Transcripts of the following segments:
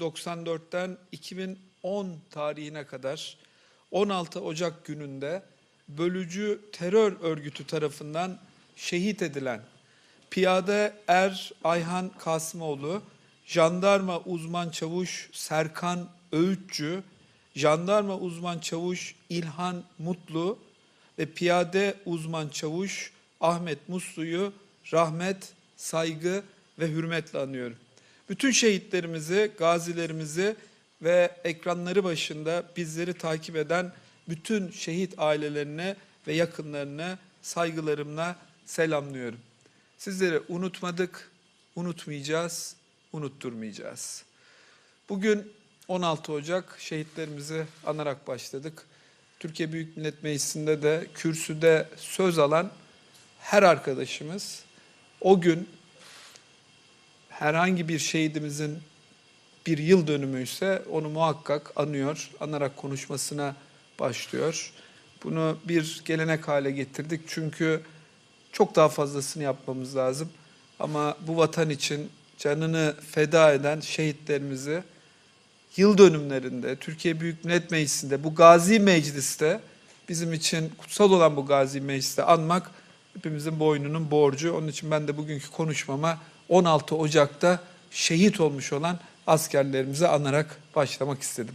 1994'ten 2010 tarihine kadar 16 Ocak gününde bölücü terör örgütü tarafından şehit edilen Piyade Er Ayhan Kasımoğlu, Jandarma Uzman Çavuş Serkan Öğütçü, Jandarma Uzman Çavuş İlhan Mutlu ve Piyade Uzman Çavuş Ahmet Muslu'yu rahmet, saygı ve hürmetle anıyorum. Bütün şehitlerimizi, gazilerimizi ve ekranları başında bizleri takip eden bütün şehit ailelerine ve yakınlarına saygılarımla selamlıyorum. Sizleri unutmadık, unutmayacağız, unutturmayacağız. Bugün 16 Ocak şehitlerimizi anarak başladık. Türkiye Büyük Millet Meclisi'nde de kürsüde söz alan her arkadaşımız o gün herhangi bir şehidimizin bir yıl dönümü ise onu muhakkak anıyor, anarak konuşmasına başlıyor. Bunu bir gelenek hale getirdik çünkü çok daha fazlasını yapmamız lazım. Ama bu vatan için canını feda eden şehitlerimizi yıl dönümlerinde, Türkiye Büyük Millet Meclisi'nde, bu Gazi Meclis'te bizim için kutsal olan bu Gazi Meclis'te anmak hepimizin boynunun borcu. Onun için ben de bugünkü konuşmama 16 Ocak'ta şehit olmuş olan askerlerimizi anarak başlamak istedim.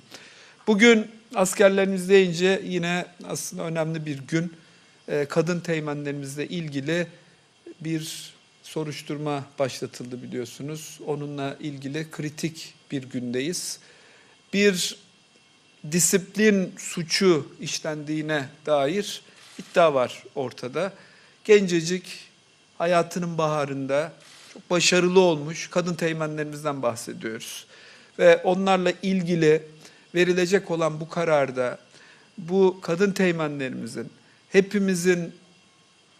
Bugün askerlerimiz deyince yine aslında önemli bir gün. Ee, Kadın teğmenlerimizle ilgili bir soruşturma başlatıldı biliyorsunuz. Onunla ilgili kritik bir gündeyiz. Bir disiplin suçu işlendiğine dair iddia var ortada. Gencecik hayatının baharında çok başarılı olmuş kadın teğmenlerimizden bahsediyoruz. Ve onlarla ilgili verilecek olan bu kararda bu kadın teğmenlerimizin hepimizin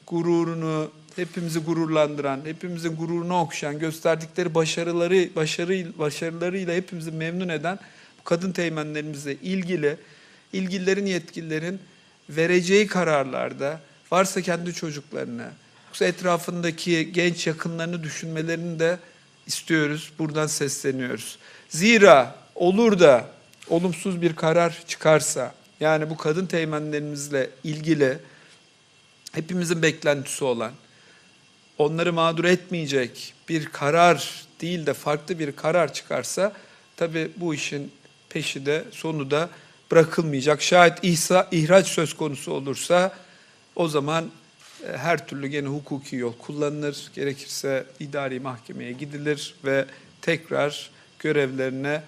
gururunu, hepimizi gururlandıran, hepimizin gururunu okşayan, gösterdikleri başarıları, başarı, başarılarıyla hepimizi memnun eden kadın teğmenlerimizle ilgili ilgililerin, yetkililerin vereceği kararlarda varsa kendi çocuklarına, yoksa etrafındaki genç yakınlarını düşünmelerini de istiyoruz. Buradan sesleniyoruz. Zira olur da olumsuz bir karar çıkarsa, yani bu kadın teğmenlerimizle ilgili hepimizin beklentisi olan, onları mağdur etmeyecek bir karar değil de farklı bir karar çıkarsa, tabii bu işin peşi de sonu da bırakılmayacak. Şayet ihsa, ihraç söz konusu olursa o zaman her türlü gene hukuki yol kullanılır. Gerekirse idari mahkemeye gidilir ve tekrar görevlerine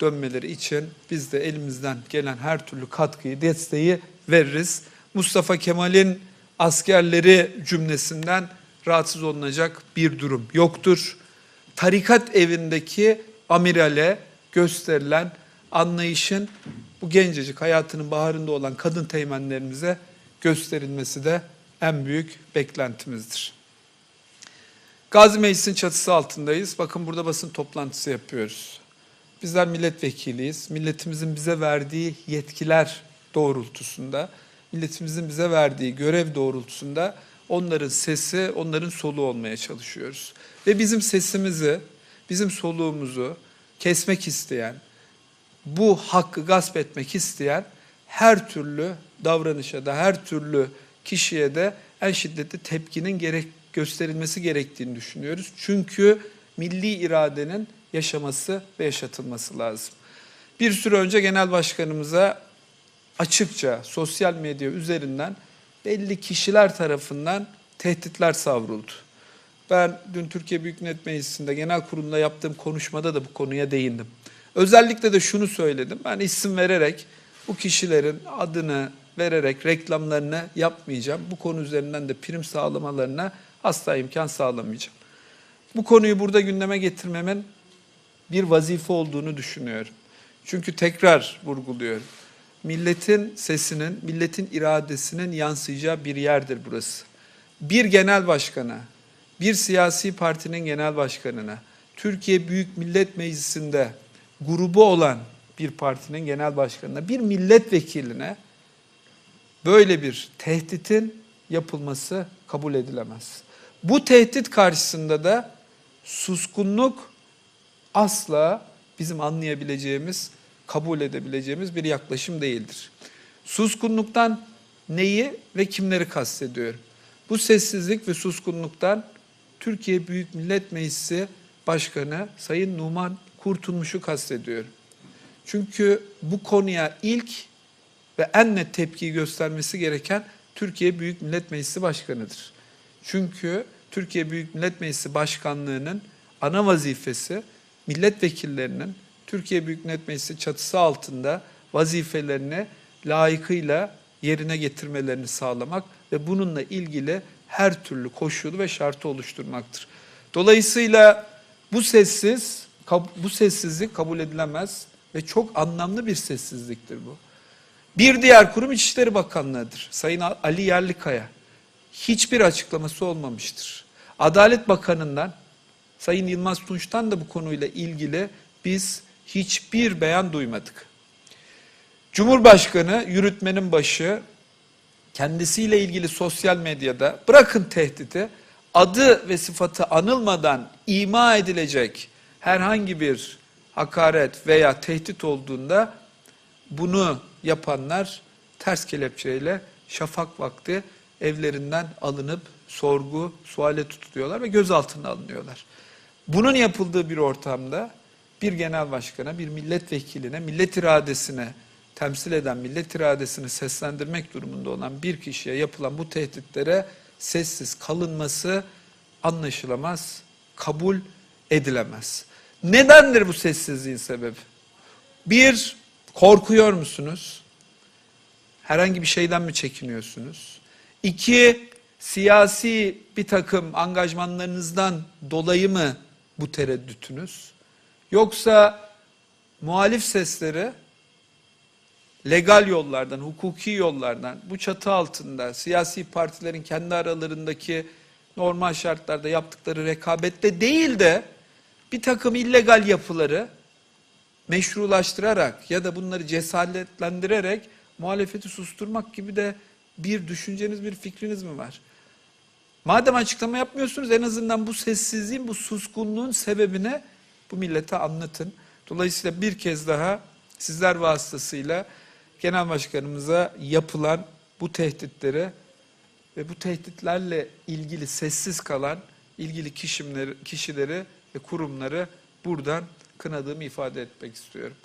dönmeleri için biz de elimizden gelen her türlü katkıyı, desteği veririz. Mustafa Kemal'in askerleri cümlesinden rahatsız olunacak bir durum yoktur. Tarikat evindeki amirale gösterilen anlayışın bu gencecik hayatının baharında olan kadın teğmenlerimize gösterilmesi de en büyük beklentimizdir. Gazi Meclisi'nin çatısı altındayız. Bakın burada basın toplantısı yapıyoruz. Bizler milletvekiliyiz. Milletimizin bize verdiği yetkiler doğrultusunda, milletimizin bize verdiği görev doğrultusunda onların sesi, onların soluğu olmaya çalışıyoruz. Ve bizim sesimizi, bizim soluğumuzu kesmek isteyen, bu hakkı gasp etmek isteyen her türlü davranışa da, her türlü kişiye de en şiddetli tepkinin gerek gösterilmesi gerektiğini düşünüyoruz. Çünkü milli iradenin yaşaması ve yaşatılması lazım. Bir süre önce genel başkanımıza açıkça sosyal medya üzerinden belli kişiler tarafından tehditler savruldu. Ben dün Türkiye Büyük Millet Meclisi'nde genel kurulunda yaptığım konuşmada da bu konuya değindim. Özellikle de şunu söyledim. Ben isim vererek bu kişilerin adını vererek reklamlarını yapmayacağım. Bu konu üzerinden de prim sağlamalarına asla imkan sağlamayacağım. Bu konuyu burada gündeme getirmemin bir vazife olduğunu düşünüyorum. Çünkü tekrar vurguluyorum. Milletin sesinin, milletin iradesinin yansıyacağı bir yerdir burası. Bir genel başkana, bir siyasi partinin genel başkanına, Türkiye Büyük Millet Meclisi'nde grubu olan bir partinin genel başkanına, bir milletvekiline böyle bir tehditin yapılması kabul edilemez. Bu tehdit karşısında da suskunluk asla bizim anlayabileceğimiz, kabul edebileceğimiz bir yaklaşım değildir. Suskunluktan neyi ve kimleri kastediyorum? Bu sessizlik ve suskunluktan Türkiye Büyük Millet Meclisi Başkanı Sayın Numan Kurtulmuş'u kastediyorum. Çünkü bu konuya ilk ve en net tepkiyi göstermesi gereken Türkiye Büyük Millet Meclisi Başkanı'dır. Çünkü Türkiye Büyük Millet Meclisi Başkanlığı'nın ana vazifesi milletvekillerinin Türkiye Büyük Millet Meclisi çatısı altında vazifelerini layıkıyla yerine getirmelerini sağlamak ve bununla ilgili her türlü koşulu ve şartı oluşturmaktır. Dolayısıyla bu sessiz, bu sessizlik kabul edilemez ve çok anlamlı bir sessizliktir bu. Bir diğer kurum İçişleri Bakanlığı'dır. Sayın Ali Yerlikaya. Hiçbir açıklaması olmamıştır. Adalet Bakanı'ndan, Sayın Yılmaz Tunç'tan da bu konuyla ilgili biz hiçbir beyan duymadık. Cumhurbaşkanı yürütmenin başı kendisiyle ilgili sosyal medyada bırakın tehdidi adı ve sıfatı anılmadan ima edilecek herhangi bir hakaret veya tehdit olduğunda bunu yapanlar ters kelepçeyle şafak vakti evlerinden alınıp sorgu, suale tutuluyorlar ve gözaltına alınıyorlar. Bunun yapıldığı bir ortamda bir genel başkana, bir milletvekiline, millet iradesine temsil eden, millet iradesini seslendirmek durumunda olan bir kişiye yapılan bu tehditlere sessiz kalınması anlaşılamaz, kabul edilemez. Nedendir bu sessizliğin sebebi? Bir, korkuyor musunuz? Herhangi bir şeyden mi çekiniyorsunuz? İki, siyasi bir takım angajmanlarınızdan dolayı mı bu tereddütünüz? Yoksa muhalif sesleri legal yollardan, hukuki yollardan, bu çatı altında siyasi partilerin kendi aralarındaki normal şartlarda yaptıkları rekabette değil de bir takım illegal yapıları meşrulaştırarak ya da bunları cesaretlendirerek muhalefeti susturmak gibi de bir düşünceniz, bir fikriniz mi var? Madem açıklama yapmıyorsunuz en azından bu sessizliğin, bu suskunluğun sebebini bu millete anlatın. Dolayısıyla bir kez daha sizler vasıtasıyla genel başkanımıza yapılan bu tehditleri ve bu tehditlerle ilgili sessiz kalan ilgili kişileri, kişileri ve kurumları buradan kınadığımı ifade etmek istiyorum.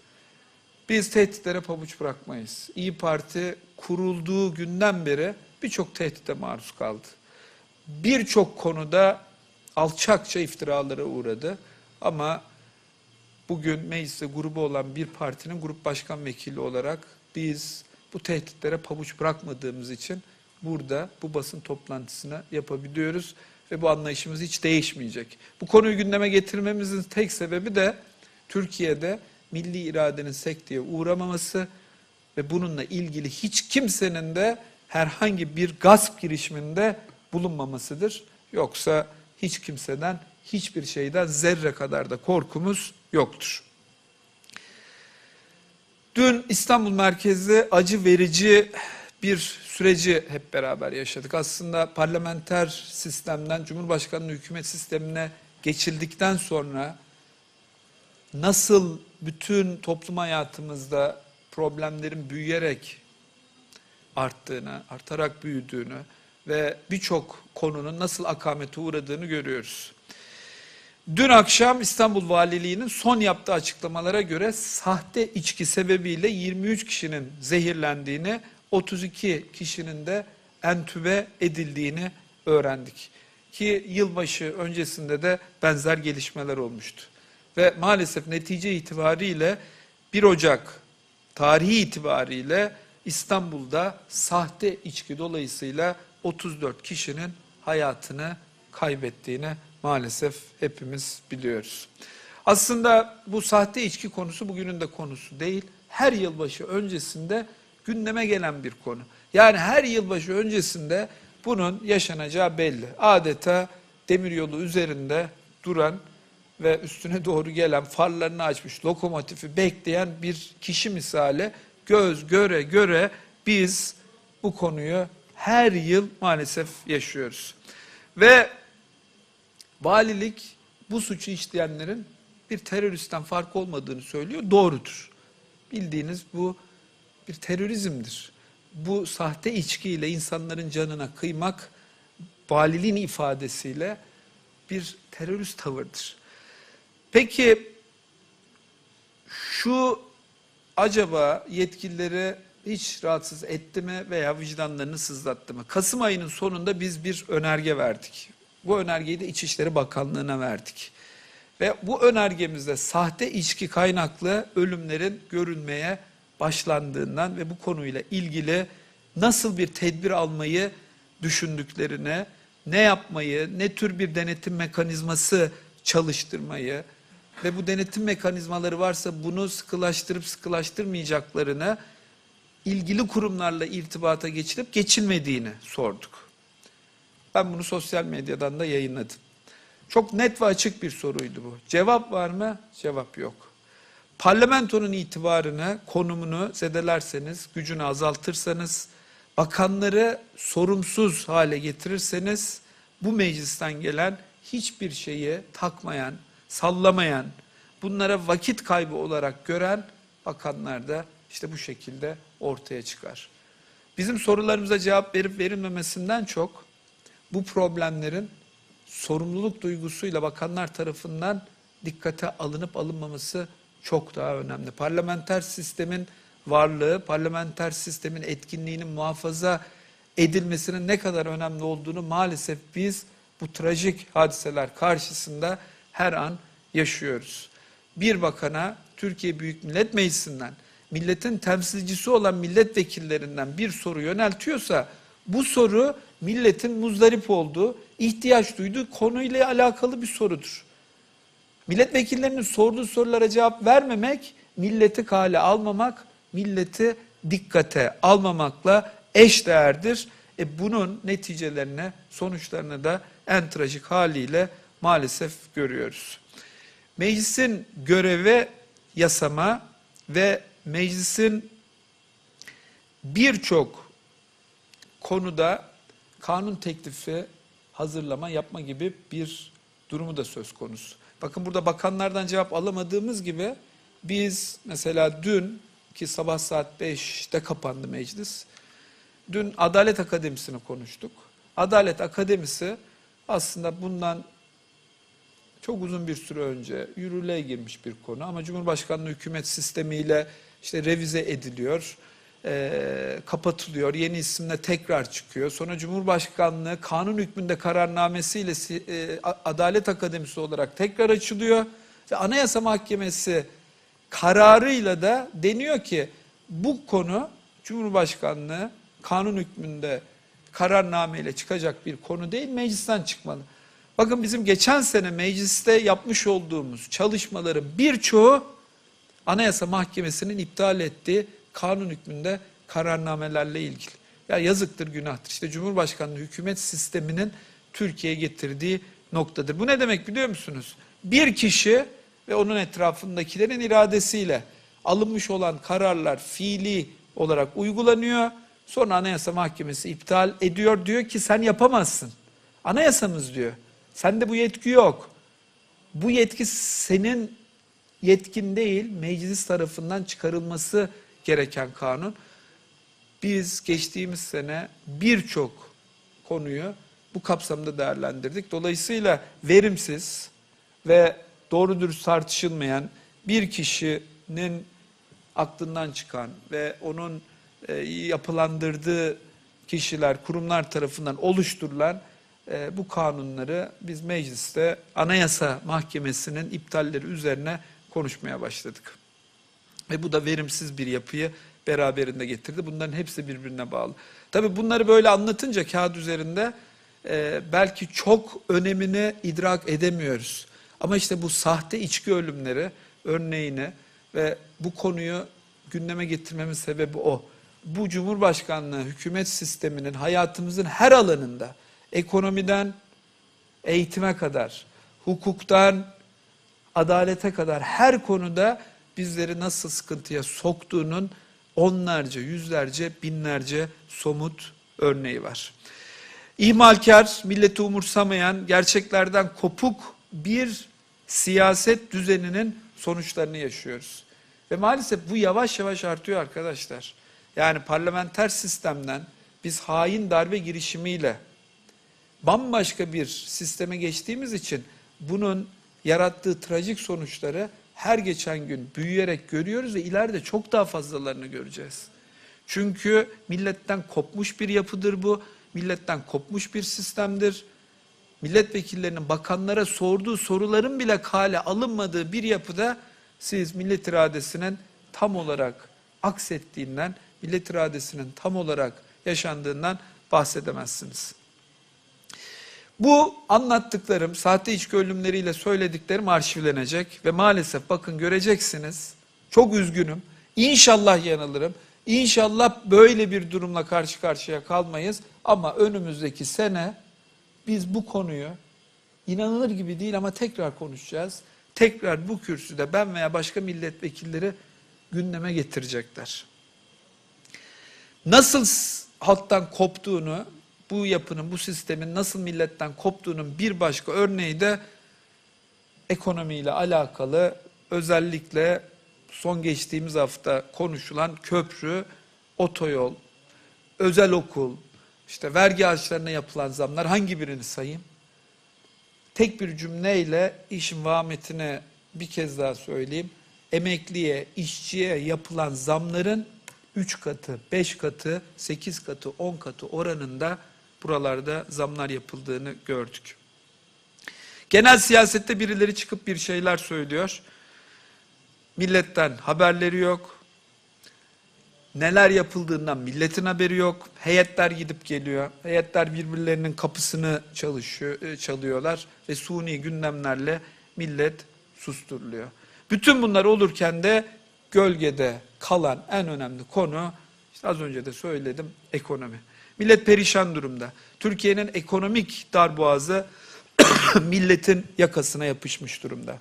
Biz tehditlere pabuç bırakmayız. İyi Parti kurulduğu günden beri birçok tehdite maruz kaldı. Birçok konuda alçakça iftiralara uğradı. Ama bugün mecliste grubu olan bir partinin grup başkan vekili olarak biz bu tehditlere pabuç bırakmadığımız için burada bu basın toplantısını yapabiliyoruz ve bu anlayışımız hiç değişmeyecek. Bu konuyu gündeme getirmemizin tek sebebi de Türkiye'de milli iradenin sekteye uğramaması ve bununla ilgili hiç kimsenin de herhangi bir gasp girişiminde bulunmamasıdır. Yoksa hiç kimseden, hiçbir şeyden zerre kadar da korkumuz yoktur. Dün İstanbul merkezli acı verici bir süreci hep beraber yaşadık. Aslında parlamenter sistemden Cumhurbaşkanlığı hükümet sistemine geçildikten sonra nasıl bütün toplum hayatımızda problemlerin büyüyerek arttığını, artarak büyüdüğünü ve birçok konunun nasıl akamete uğradığını görüyoruz. Dün akşam İstanbul Valiliği'nin son yaptığı açıklamalara göre sahte içki sebebiyle 23 kişinin zehirlendiğini, 32 kişinin de entübe edildiğini öğrendik. Ki yılbaşı öncesinde de benzer gelişmeler olmuştu. Ve maalesef netice itibariyle 1 Ocak tarihi itibariyle İstanbul'da sahte içki dolayısıyla 34 kişinin hayatını kaybettiğini maalesef hepimiz biliyoruz. Aslında bu sahte içki konusu bugünün de konusu değil. Her yılbaşı öncesinde gündeme gelen bir konu. Yani her yılbaşı öncesinde bunun yaşanacağı belli. Adeta demiryolu üzerinde duran ve üstüne doğru gelen farlarını açmış lokomotifi bekleyen bir kişi misali göz göre göre biz bu konuyu her yıl maalesef yaşıyoruz. Ve valilik bu suçu işleyenlerin bir teröristten fark olmadığını söylüyor. Doğrudur. Bildiğiniz bu bir terörizmdir. Bu sahte içkiyle insanların canına kıymak valiliğin ifadesiyle bir terörist tavırdır. Peki şu acaba yetkilileri hiç rahatsız etti mi veya vicdanlarını sızlattı mı? Kasım ayının sonunda biz bir önerge verdik. Bu önergeyi de İçişleri Bakanlığı'na verdik. Ve bu önergemizde sahte içki kaynaklı ölümlerin görülmeye başlandığından ve bu konuyla ilgili nasıl bir tedbir almayı düşündüklerine, ne yapmayı, ne tür bir denetim mekanizması çalıştırmayı ve bu denetim mekanizmaları varsa bunu sıkılaştırıp sıkılaştırmayacaklarını ilgili kurumlarla irtibata geçirip geçilmediğini sorduk. Ben bunu sosyal medyadan da yayınladım. Çok net ve açık bir soruydu bu. Cevap var mı? Cevap yok. Parlamentonun itibarını, konumunu zedelerseniz, gücünü azaltırsanız, bakanları sorumsuz hale getirirseniz bu meclisten gelen hiçbir şeyi takmayan, sallamayan, bunlara vakit kaybı olarak gören bakanlar da işte bu şekilde ortaya çıkar. Bizim sorularımıza cevap verip verilmemesinden çok bu problemlerin sorumluluk duygusuyla bakanlar tarafından dikkate alınıp alınmaması çok daha önemli. Parlamenter sistemin varlığı, parlamenter sistemin etkinliğinin muhafaza edilmesinin ne kadar önemli olduğunu maalesef biz bu trajik hadiseler karşısında her an yaşıyoruz. Bir bakana Türkiye Büyük Millet Meclisi'nden, milletin temsilcisi olan milletvekillerinden bir soru yöneltiyorsa bu soru milletin muzdarip olduğu, ihtiyaç duyduğu konuyla alakalı bir sorudur. Milletvekillerinin sorduğu sorulara cevap vermemek, milleti kale almamak, milleti dikkate almamakla eş değerdir. E bunun neticelerini, sonuçlarını da en trajik haliyle maalesef görüyoruz. Meclisin görevi yasama ve meclisin birçok konuda kanun teklifi hazırlama, yapma gibi bir durumu da söz konusu. Bakın burada bakanlardan cevap alamadığımız gibi biz mesela dün ki sabah saat 5'te kapandı meclis. Dün Adalet Akademisi'ni konuştuk. Adalet Akademisi aslında bundan çok uzun bir süre önce yürürlüğe girmiş bir konu ama Cumhurbaşkanlığı hükümet sistemiyle işte revize ediliyor, e, kapatılıyor, yeni isimle tekrar çıkıyor. Sonra Cumhurbaşkanlığı kanun hükmünde kararnamesiyle e, Adalet Akademisi olarak tekrar açılıyor ve Anayasa Mahkemesi kararıyla da deniyor ki bu konu Cumhurbaşkanlığı kanun hükmünde kararnameyle çıkacak bir konu değil, meclisten çıkmalı. Bakın bizim geçen sene mecliste yapmış olduğumuz çalışmaların birçoğu Anayasa Mahkemesi'nin iptal ettiği kanun hükmünde kararnamelerle ilgili. Ya yazıktır, günahtır. İşte Cumhurbaşkanlığı hükümet sisteminin Türkiye'ye getirdiği noktadır. Bu ne demek biliyor musunuz? Bir kişi ve onun etrafındakilerin iradesiyle alınmış olan kararlar fiili olarak uygulanıyor. Sonra Anayasa Mahkemesi iptal ediyor. Diyor ki sen yapamazsın. Anayasamız diyor. Sende bu yetki yok. Bu yetki senin yetkin değil, meclis tarafından çıkarılması gereken kanun. Biz geçtiğimiz sene birçok konuyu bu kapsamda değerlendirdik. Dolayısıyla verimsiz ve doğru dürüst tartışılmayan bir kişinin aklından çıkan ve onun e, yapılandırdığı kişiler, kurumlar tarafından oluşturulan e, bu kanunları biz mecliste Anayasa Mahkemesi'nin iptalleri üzerine konuşmaya başladık. Ve bu da verimsiz bir yapıyı beraberinde getirdi. Bunların hepsi birbirine bağlı. Tabii bunları böyle anlatınca kağıt üzerinde e, belki çok önemini idrak edemiyoruz. Ama işte bu sahte içki ölümleri örneğini ve bu konuyu gündeme getirmemin sebebi o. Bu Cumhurbaşkanlığı hükümet sisteminin hayatımızın her alanında ekonomiden eğitime kadar, hukuktan adalete kadar her konuda bizleri nasıl sıkıntıya soktuğunun onlarca, yüzlerce, binlerce somut örneği var. İhmalkar, milleti umursamayan, gerçeklerden kopuk bir siyaset düzeninin sonuçlarını yaşıyoruz. Ve maalesef bu yavaş yavaş artıyor arkadaşlar. Yani parlamenter sistemden biz hain darbe girişimiyle bambaşka bir sisteme geçtiğimiz için bunun yarattığı trajik sonuçları her geçen gün büyüyerek görüyoruz ve ileride çok daha fazlalarını göreceğiz. Çünkü milletten kopmuş bir yapıdır bu. Milletten kopmuş bir sistemdir. Milletvekillerinin bakanlara sorduğu soruların bile kale alınmadığı bir yapıda siz millet iradesinin tam olarak aksettiğinden, millet iradesinin tam olarak yaşandığından bahsedemezsiniz. Bu anlattıklarım, sahte içki ölümleriyle söylediklerim arşivlenecek ve maalesef bakın göreceksiniz. Çok üzgünüm. İnşallah yanılırım. İnşallah böyle bir durumla karşı karşıya kalmayız. Ama önümüzdeki sene biz bu konuyu inanılır gibi değil ama tekrar konuşacağız. Tekrar bu kürsüde ben veya başka milletvekilleri gündeme getirecekler. Nasıl halktan koptuğunu, bu yapının, bu sistemin nasıl milletten koptuğunun bir başka örneği de ekonomiyle alakalı özellikle son geçtiğimiz hafta konuşulan köprü, otoyol, özel okul, işte vergi harçlarına yapılan zamlar hangi birini sayayım? Tek bir cümleyle işin vahametine bir kez daha söyleyeyim. Emekliye, işçiye yapılan zamların 3 katı, 5 katı, 8 katı, 10 katı oranında buralarda zamlar yapıldığını gördük. Genel siyasette birileri çıkıp bir şeyler söylüyor. Milletten haberleri yok. Neler yapıldığından milletin haberi yok. Heyetler gidip geliyor. Heyetler birbirlerinin kapısını çalışıyor, e, çalıyorlar ve suni gündemlerle millet susturuluyor. Bütün bunlar olurken de gölgede kalan en önemli konu işte az önce de söyledim ekonomi. Millet perişan durumda. Türkiye'nin ekonomik darboğazı milletin yakasına yapışmış durumda.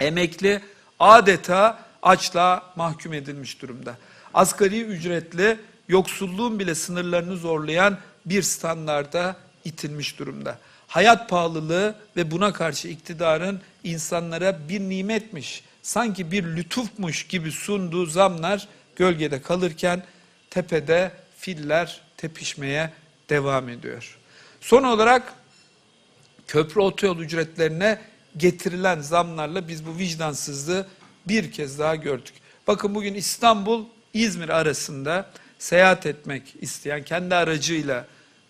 Emekli adeta açlığa mahkum edilmiş durumda. Asgari ücretli yoksulluğun bile sınırlarını zorlayan bir standarda itilmiş durumda. Hayat pahalılığı ve buna karşı iktidarın insanlara bir nimetmiş, sanki bir lütufmuş gibi sunduğu zamlar gölgede kalırken tepede filler tepişmeye devam ediyor. Son olarak köprü otoyol ücretlerine getirilen zamlarla biz bu vicdansızlığı bir kez daha gördük. Bakın bugün İstanbul İzmir arasında seyahat etmek isteyen kendi aracıyla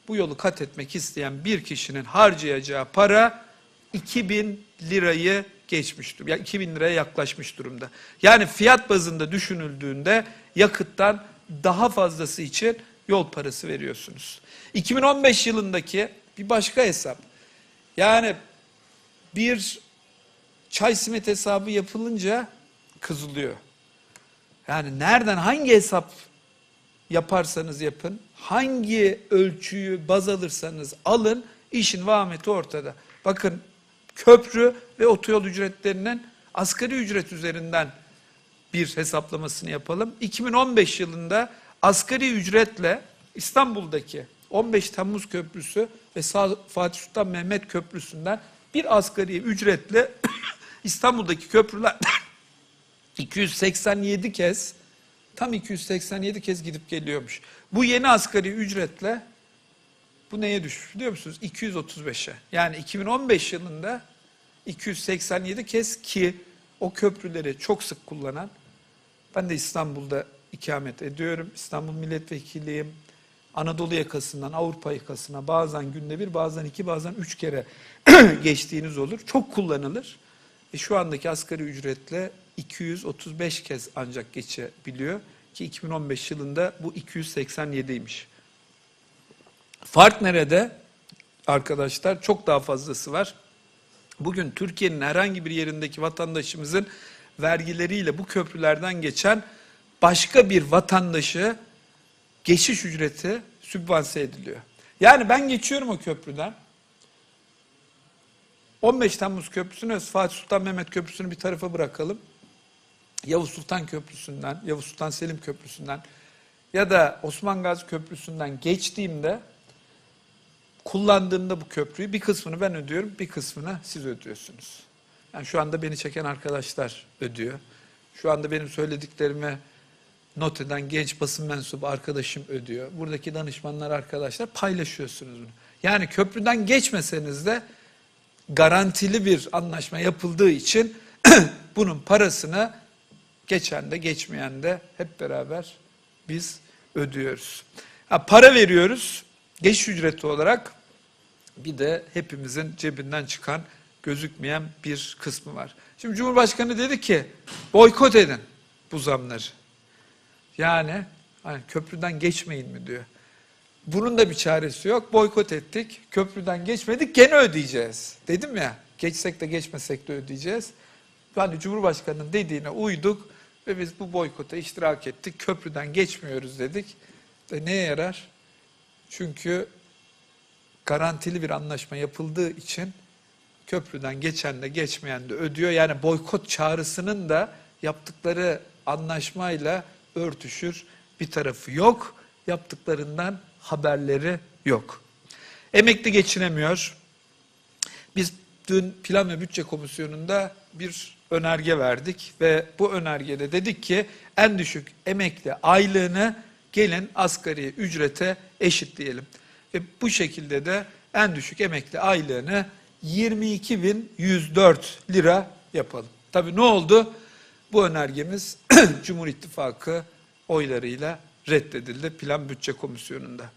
bu yolu kat etmek isteyen bir kişinin harcayacağı para 2000 lirayı geçmiş durumda. Yani 2000 liraya yaklaşmış durumda. Yani fiyat bazında düşünüldüğünde yakıttan daha fazlası için yol parası veriyorsunuz. 2015 yılındaki bir başka hesap. Yani bir çay simit hesabı yapılınca kızılıyor. Yani nereden hangi hesap yaparsanız yapın, hangi ölçüyü baz alırsanız alın, işin vahmeti ortada. Bakın köprü ve otoyol ücretlerinin asgari ücret üzerinden bir hesaplamasını yapalım. 2015 yılında asgari ücretle İstanbul'daki 15 Temmuz Köprüsü ve Fatih Sultan Mehmet Köprüsü'nden bir asgari ücretle İstanbul'daki köprüler 287 kez tam 287 kez gidip geliyormuş. Bu yeni asgari ücretle bu neye düşmüş biliyor musunuz? 235'e. Yani 2015 yılında 287 kez ki o köprüleri çok sık kullanan ben de İstanbul'da ikamet ediyorum. İstanbul milletvekiliyim. Anadolu yakasından Avrupa yakasına bazen günde bir, bazen iki, bazen üç kere geçtiğiniz olur. Çok kullanılır. E şu andaki asgari ücretle 235 kez ancak geçebiliyor ki 2015 yılında bu 287'ymiş. Fark nerede? Arkadaşlar çok daha fazlası var. Bugün Türkiye'nin herhangi bir yerindeki vatandaşımızın vergileriyle bu köprülerden geçen başka bir vatandaşı geçiş ücreti sübvanse ediliyor. Yani ben geçiyorum o köprüden. 15 Temmuz Köprüsü'nü, Fatih Sultan Mehmet Köprüsü'nü bir tarafa bırakalım. Yavuz Sultan Köprüsü'nden, Yavuz Sultan Selim Köprüsü'nden ya da Osman Gazi Köprüsü'nden geçtiğimde kullandığımda bu köprüyü bir kısmını ben ödüyorum, bir kısmını siz ödüyorsunuz. Yani şu anda beni çeken arkadaşlar ödüyor. Şu anda benim söylediklerimi not eden genç basın mensubu arkadaşım ödüyor. Buradaki danışmanlar arkadaşlar paylaşıyorsunuz bunu. Yani köprüden geçmeseniz de garantili bir anlaşma yapıldığı için bunun parasını geçen de geçmeyen de hep beraber biz ödüyoruz. Ha, para veriyoruz geçiş ücreti olarak bir de hepimizin cebinden çıkan gözükmeyen bir kısmı var. Şimdi Cumhurbaşkanı dedi ki boykot edin bu zamları. Yani hani köprüden geçmeyin mi diyor. Bunun da bir çaresi yok. Boykot ettik. Köprüden geçmedik. Gene ödeyeceğiz. Dedim ya. Geçsek de geçmesek de ödeyeceğiz. Yani Cumhurbaşkanı'nın dediğine uyduk ve biz bu boykota iştirak ettik. Köprüden geçmiyoruz dedik. De neye yarar? Çünkü garantili bir anlaşma yapıldığı için köprüden geçen de geçmeyen de ödüyor. Yani boykot çağrısının da yaptıkları anlaşmayla örtüşür bir tarafı yok. Yaptıklarından haberleri yok. Emekli geçinemiyor. Biz dün Plan ve Bütçe Komisyonu'nda bir önerge verdik ve bu önergede dedik ki en düşük emekli aylığını gelin asgari ücrete eşitleyelim. Ve bu şekilde de en düşük emekli aylığını 22.104 lira yapalım. Tabii ne oldu? Bu önergemiz Cumhur İttifakı oylarıyla reddedildi Plan Bütçe Komisyonu'nda.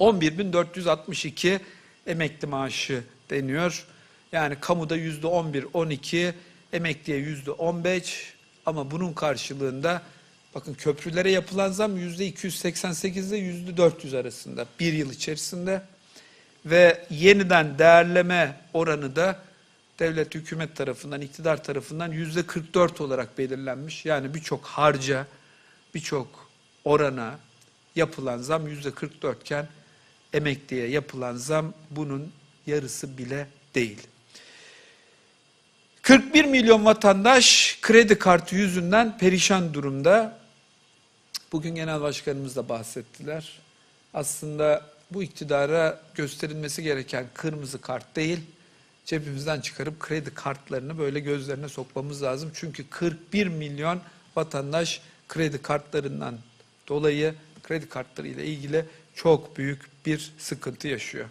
11.462 emekli maaşı deniyor. Yani kamuda yüzde 11, 12, emekliye yüzde 15 ama bunun karşılığında bakın köprülere yapılan zam yüzde 288 ile yüzde 400 arasında bir yıl içerisinde ve yeniden değerleme oranı da devlet hükümet tarafından, iktidar tarafından yüzde 44 olarak belirlenmiş. Yani birçok harca, birçok orana yapılan zam yüzde 44 iken emekliye yapılan zam bunun yarısı bile değil. 41 milyon vatandaş kredi kartı yüzünden perişan durumda. Bugün genel başkanımız da bahsettiler. Aslında bu iktidara gösterilmesi gereken kırmızı kart değil, cebimizden çıkarıp kredi kartlarını böyle gözlerine sokmamız lazım. Çünkü 41 milyon vatandaş kredi kartlarından dolayı kredi kartları ile ilgili çok büyük bir sıkıntı yaşıyor.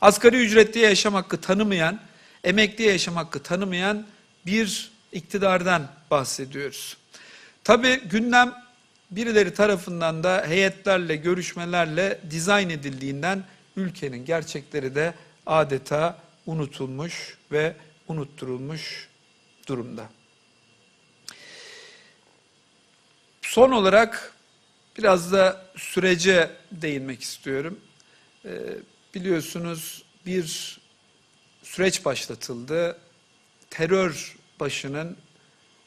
Asgari ücretliye yaşam hakkı tanımayan, emekliye yaşam hakkı tanımayan bir iktidardan bahsediyoruz. Tabi gündem birileri tarafından da heyetlerle, görüşmelerle dizayn edildiğinden ülkenin gerçekleri de adeta unutulmuş ve unutturulmuş durumda. Son olarak biraz da sürece değinmek istiyorum. Ee, biliyorsunuz bir süreç başlatıldı. Terör başının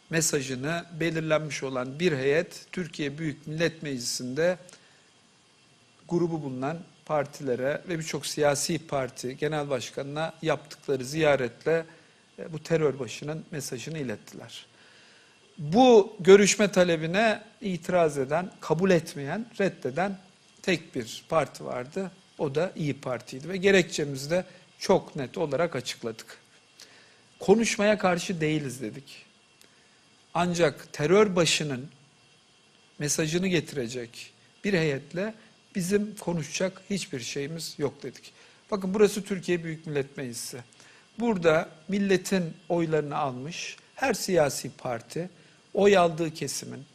mesajını belirlenmiş olan bir heyet Türkiye Büyük Millet Meclisi'nde grubu bulunan partilere ve birçok siyasi parti genel başkanına yaptıkları ziyaretle e, bu terör başının mesajını ilettiler. Bu görüşme talebine itiraz eden, kabul etmeyen, reddeden tek bir parti vardı. O da İyi Parti'ydi ve gerekçemizi de çok net olarak açıkladık. Konuşmaya karşı değiliz dedik. Ancak terör başının mesajını getirecek bir heyetle bizim konuşacak hiçbir şeyimiz yok dedik. Bakın burası Türkiye Büyük Millet Meclisi. Burada milletin oylarını almış her siyasi parti oy aldığı kesimin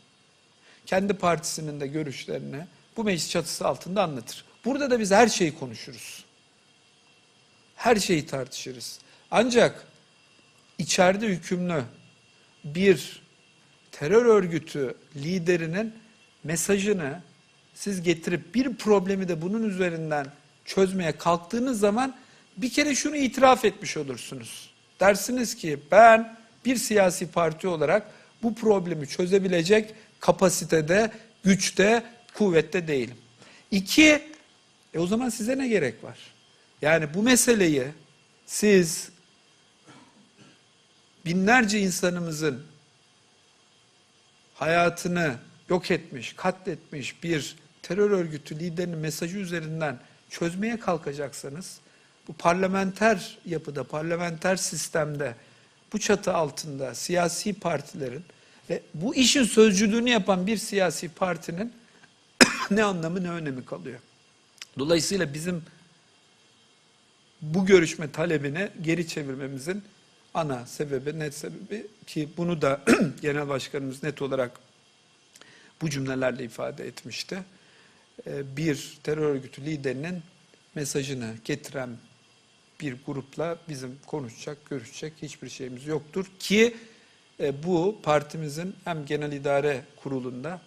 kendi partisinin de görüşlerini bu meclis çatısı altında anlatır. Burada da biz her şeyi konuşuruz. Her şeyi tartışırız. Ancak içeride hükümlü bir terör örgütü liderinin mesajını siz getirip bir problemi de bunun üzerinden çözmeye kalktığınız zaman bir kere şunu itiraf etmiş olursunuz. Dersiniz ki ben bir siyasi parti olarak bu problemi çözebilecek kapasitede, güçte, kuvvette değilim. İki, e o zaman size ne gerek var? Yani bu meseleyi siz binlerce insanımızın hayatını yok etmiş, katletmiş bir terör örgütü liderinin mesajı üzerinden çözmeye kalkacaksanız bu parlamenter yapıda, parlamenter sistemde bu çatı altında siyasi partilerin ve bu işin sözcülüğünü yapan bir siyasi partinin ne anlamı ne önemi kalıyor. Dolayısıyla bizim bu görüşme talebini geri çevirmemizin ana sebebi, net sebebi ki bunu da genel başkanımız net olarak bu cümlelerle ifade etmişti. Ee, Bir terör örgütü liderinin mesajını getiren bir grupla bizim konuşacak, görüşecek hiçbir şeyimiz yoktur ki e, bu partimizin hem genel idare kurulunda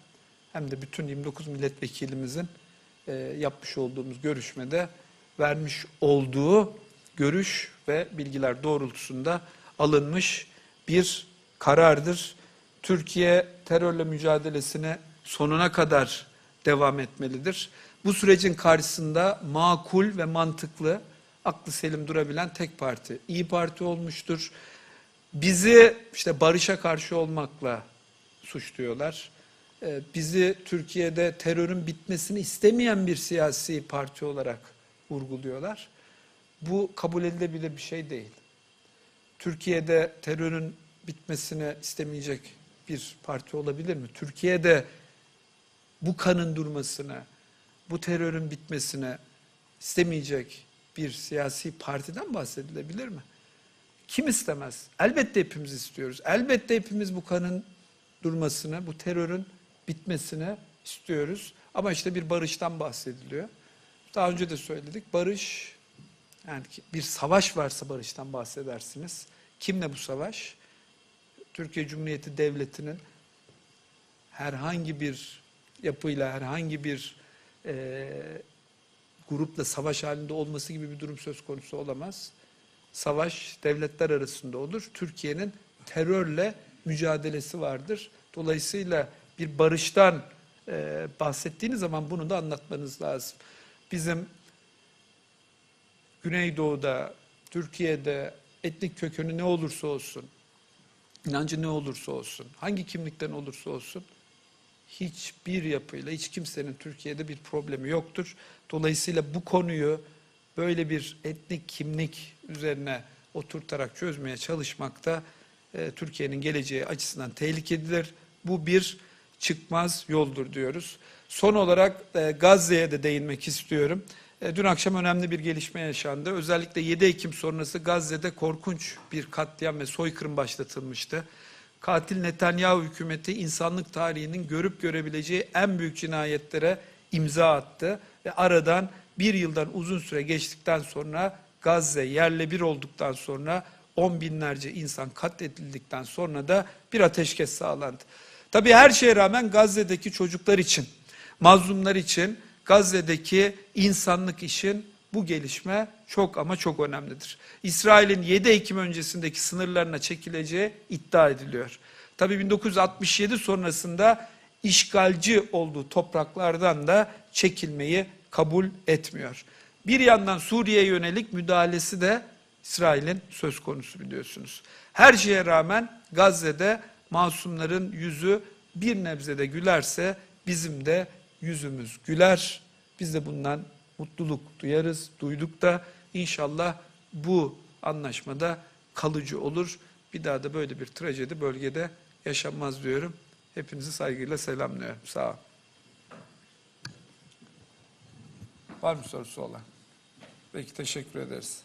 hem de bütün 29 milletvekilimizin e, yapmış olduğumuz görüşmede vermiş olduğu görüş ve bilgiler doğrultusunda alınmış bir karardır. Türkiye terörle mücadelesine sonuna kadar devam etmelidir. Bu sürecin karşısında makul ve mantıklı, aklı selim durabilen tek parti İyi Parti olmuştur. Bizi işte barışa karşı olmakla suçluyorlar. Ee, Bizi Türkiye'de terörün bitmesini istemeyen bir siyasi parti olarak vurguluyorlar. Bu kabul edilebilir bir şey değil. Türkiye'de terörün bitmesini istemeyecek bir parti olabilir mi? Türkiye'de bu kanın durmasını, bu terörün bitmesini istemeyecek bir siyasi partiden bahsedilebilir mi? Kim istemez? Elbette hepimiz istiyoruz. Elbette hepimiz bu kanın durmasını, bu terörün bitmesini istiyoruz. Ama işte bir barıştan bahsediliyor. Daha önce de söyledik. Barış, yani bir savaş varsa barıştan bahsedersiniz. Kimle bu savaş? Türkiye Cumhuriyeti Devleti'nin herhangi bir yapıyla, herhangi bir e, grupla savaş halinde olması gibi bir durum söz konusu olamaz. Savaş devletler arasında olur. Türkiye'nin terörle mücadelesi vardır. Dolayısıyla bir barıştan e, bahsettiğiniz zaman bunu da anlatmanız lazım. Bizim Güneydoğu'da, Türkiye'de etnik kökeni ne olursa olsun, inancı ne olursa olsun, hangi kimlikten olursa olsun hiçbir yapıyla hiç kimsenin Türkiye'de bir problemi yoktur. Dolayısıyla bu konuyu böyle bir etnik kimlik üzerine oturtarak çözmeye çalışmakta e, Türkiye'nin geleceği açısından tehlikelidir. Bu bir çıkmaz yoldur diyoruz. Son olarak e, Gazze'ye de değinmek istiyorum. E, dün akşam önemli bir gelişme yaşandı. Özellikle 7 Ekim sonrası Gazze'de korkunç bir katliam ve soykırım başlatılmıştı. Katil Netanyahu hükümeti insanlık tarihinin görüp görebileceği en büyük cinayetlere imza attı. Ve aradan bir yıldan uzun süre geçtikten sonra Gazze yerle bir olduktan sonra on binlerce insan katledildikten sonra da bir ateşkes sağlandı. Tabii her şeye rağmen Gazze'deki çocuklar için, mazlumlar için, Gazze'deki insanlık için bu gelişme çok ama çok önemlidir. İsrail'in 7 Ekim öncesindeki sınırlarına çekileceği iddia ediliyor. Tabii 1967 sonrasında işgalci olduğu topraklardan da çekilmeyi kabul etmiyor. Bir yandan Suriye'ye yönelik müdahalesi de İsrail'in söz konusu biliyorsunuz. Her şeye rağmen Gazze'de masumların yüzü bir nebzede gülerse bizim de yüzümüz güler. Biz de bundan mutluluk duyarız, duyduk da inşallah bu anlaşmada kalıcı olur. Bir daha da böyle bir trajedi bölgede yaşanmaz diyorum. Hepinizi saygıyla selamlıyorum. Sağ olun. Var mı sorusu olan? Peki teşekkür ederiz.